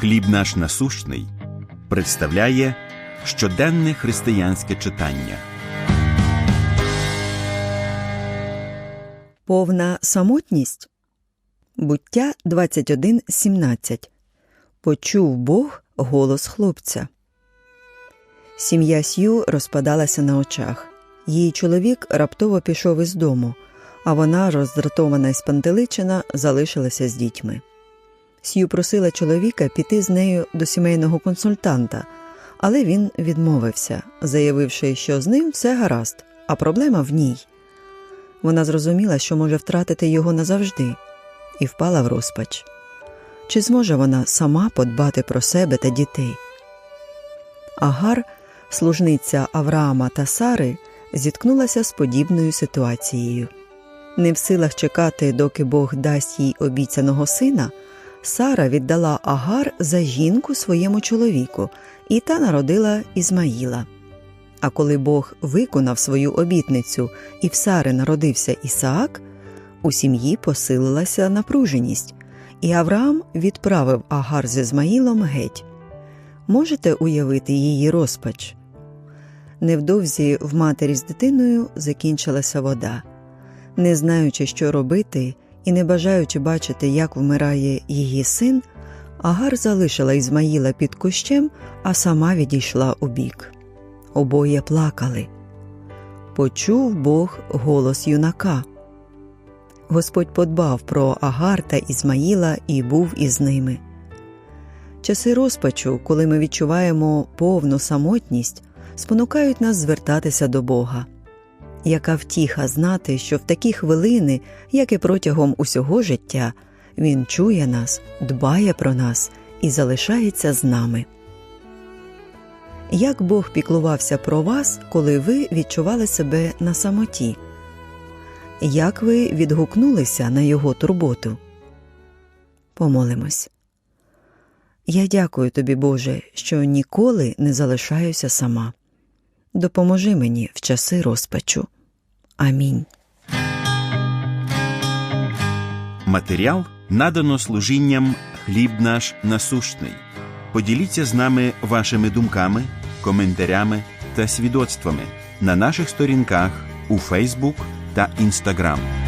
Хліб наш насущний представляє щоденне християнське читання. Повна самотність. Буття 21.17. Почув Бог голос хлопця. Сім'я Сью розпадалася на очах. Її чоловік раптово пішов із дому, а вона, роздратована і спантеличена, залишилася з дітьми. Сью просила чоловіка піти з нею до сімейного консультанта, але він відмовився, заявивши, що з ним все гаразд, а проблема в ній. Вона зрозуміла, що може втратити його назавжди, і впала в розпач. Чи зможе вона сама подбати про себе та дітей? Агар, служниця Авраама та Сари, зіткнулася з подібною ситуацією. Не в силах чекати, доки Бог дасть їй обіцяного сина, Сара віддала Агар за жінку своєму чоловіку, і та народила Ізмаїла. А коли Бог виконав свою обітницю і в Сари народився Ісаак, у сім'ї посилилася напруженість, і Авраам відправив Агар з Ізмаїлом геть. Можете уявити її розпач? Невдовзі в матері з дитиною закінчилася вода. Не знаючи, що робити, і не бажаючи бачити, як вмирає її син, Агар залишила Ізмаїла під кущем, а сама відійшла у бік. Обоє плакали. Почув Бог голос юнака. Господь подбав про Агар та Ізмаїла і був із ними. Часи розпачу, коли ми відчуваємо повну самотність, спонукають нас звертатися до Бога. Яка втіха знати, що в такі хвилини, як і протягом усього життя, Він чує нас, дбає про нас і залишається з нами. Як Бог піклувався про вас, коли ви відчували себе на самоті? Як ви відгукнулися на Його турботу? Помолимось. Я дякую тобі, Боже, що ніколи не залишаюся сама. Допоможи мені в часи розпачу. Амінь. Матеріал надано служінням Хліб наш насущний. Поділіться з нами вашими думками, коментарями та свідоцтвами на наших сторінках у Фейсбук та Інстаграм.